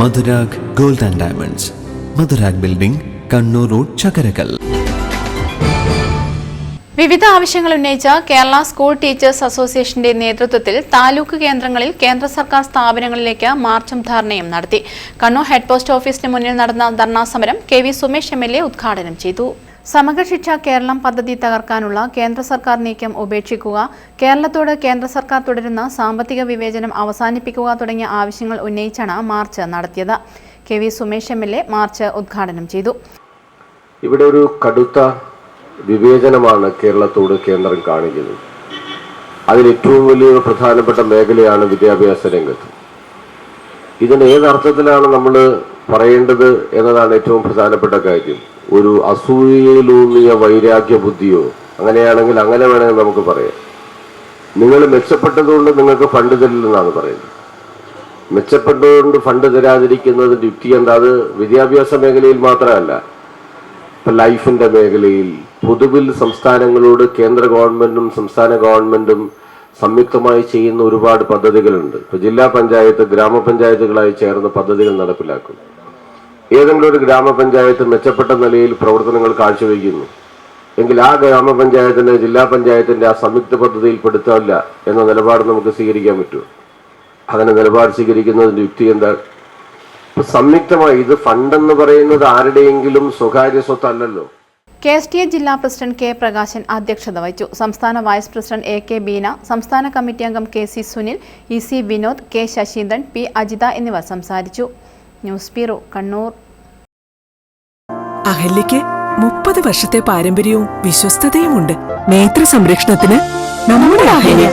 Madhurag gold and diamonds. Madhurag building Kannur road Chakkarakal. വിവിധ ആവശ്യങ്ങൾ ഉന്നയിച്ച കേരള സ്കൂൾ ടീച്ചേഴ്സ് അസോസിയേഷന്റെ നേതൃത്വത്തിൽ താലൂക്ക് കേന്ദ്രങ്ങളിൽ കേന്ദ്ര സർക്കാർ സ്ഥാപനങ്ങളിലേക്ക് മാർച്ചും ധർണയും നടത്തി. കണ്ണൂർ ഹെഡ് പോസ്റ്റ് ഓഫീസിന് മുന്നിൽ നടന്ന ധർണാ സമരം K V Sumesh M L A ഉദ്ഘാടനം ചെയ്തു. സമഗ്രശിക്ഷ കേരളം പദ്ധതി തകർക്കാനുള്ള കേന്ദ്ര സർക്കാർ നീക്കം ഉപേക്ഷിക്കുക കേരളത്തോട് കേന്ദ്ര സർക്കാർ തുടരുന്ന സാമ്പത്തിക വിവേചനം അവസാനിപ്പിക്കുക തുടങ്ങിയ ആവശ്യങ്ങൾ ഉന്നയിച്ചാണ് മാർച്ച് നടത്തിയത്. K V Sumesh M L A march ഉദ്ഘാടനം ചെയ്തു. ഇവിടെ ഒരു കടുത്ത വിവേചനമാണ് കേരളത്തോട് കേന്ദ്രം കാണിക്കുന്നത്. അതിൽ ഏറ്റവും വലിയ പ്രധാനപ്പെട്ട മേഖലയാണ് വിദ്യാഭ്യാസ രംഗത്ത്. ഇതിന് ഏതർത്ഥത്തിലാണ് നമ്മൾ പറയേണ്ടത് എന്നതാണ് ഏറ്റവും പ്രധാനപ്പെട്ട കാര്യം. ഒരു അസൂയയിലൂന്നിയ വൈരാഗ്യ ബുദ്ധിയോ അങ്ങനെയാണെങ്കിൽ അങ്ങനെ വേണമെങ്കിൽ നമുക്ക് പറയാം. നിങ്ങൾ മെച്ചപ്പെട്ടതുകൊണ്ട് നിങ്ങൾക്ക് ഫണ്ട് തരില്ലെന്നാണ് പറയുന്നത്. മെച്ചപ്പെട്ടതുകൊണ്ട് ഫണ്ട് തരാതിരിക്കുന്നതിന്റെ യുക്തി എന്താ? അത് വിദ്യാഭ്യാസ മേഖലയിൽ മാത്രമല്ല ഇപ്പൊ ലൈഫിന്റെ മേഖലയിൽ പൊതുവിൽ സംസ്ഥാനങ്ങളോട് കേന്ദ്ര ഗവൺമെന്റും സംസ്ഥാന ഗവൺമെന്റും സംയുക്തമായി ചെയ്യുന്ന ഒരുപാട് പദ്ധതികളുണ്ട്. ഇപ്പൊ ജില്ലാ പഞ്ചായത്ത് ഗ്രാമപഞ്ചായത്തുകളായി ചേർന്ന് പദ്ധതികൾ നടപ്പിലാക്കും ഏതെങ്കിലും ഒരു ഗ്രാമപഞ്ചായത്ത് മെച്ചപ്പെട്ട നിലയിൽ പ്രവർത്തനങ്ങൾ കാഴ്ചവെക്കുന്നു. എങ്കിൽ ആ ഗ്രാമപഞ്ചായത്തിന്റെ ജില്ലാ പഞ്ചായത്തിന്റെ ആ സംയുക്ത പദ്ധതിയിൽ പെടുത്താനില്ല എന്ന നിലപാട് നമുക്ക് സ്വീകരിക്കാൻ പറ്റുമോ അങ്ങനെ നിലപാട് സ്വീകരിക്കുന്നതിന്റെ യുക്തി എന്താ ഇപ്പൊ സംയുക്തമായി ഇത് ഫണ്ടെന്ന് പറയുന്നത് ആരുടെയെങ്കിലും സ്വകാര്യ സ്വത്തല്ലല്ലോ. കെ എസ് ടി എ ജില്ലാ പ്രസിഡന്റ് കെ പ്രകാശൻ അധ്യക്ഷത വഹിച്ചു. സംസ്ഥാന vice president A K Beena സംസ്ഥാന കമ്മിറ്റി അംഗം K C Sunil E C Vinod K Sasheendran P Ajitha എന്നിവർ സംസാരിച്ചു. News bureau Kannur. അഹല്യയ്ക്ക് മുപ്പത് വർഷത്തെ പാരമ്പര്യവും വിശ്വസ്തതയുമുണ്ട്. നേത്ര സംരക്ഷണത്തിന് നമ്മുടെ അഹല്യ.